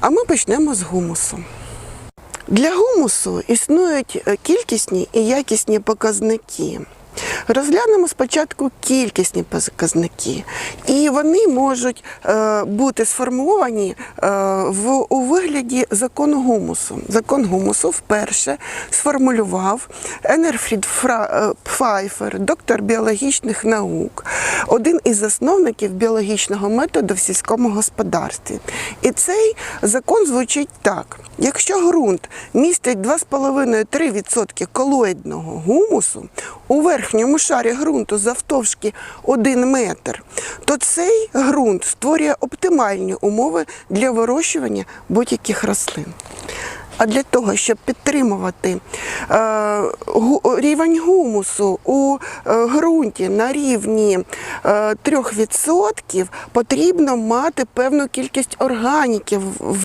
А ми почнемо з гумусу. Для гумусу існують е, кількісні і якісні показники. Розглянемо спочатку кількісні показники, і вони можуть е, бути сформовані е, в, у вигляді закону гумусу. Закон гумусу вперше сформулював Енерфрід Пфайфер, доктор біологічних наук, один із засновників біологічного методу в сільському господарстві. І цей закон звучить так: якщо ґрунт містить 2,5-3% колоїдного гумусу у верхньому шарі ґрунту завтовшки 1 метр, то цей ґрунт створює оптимальні умови для вирощування будь-яких рослин. А для того, щоб підтримувати е, рівень гумусу у е, ґрунті на рівні е, 3%, потрібно мати певну кількість органіків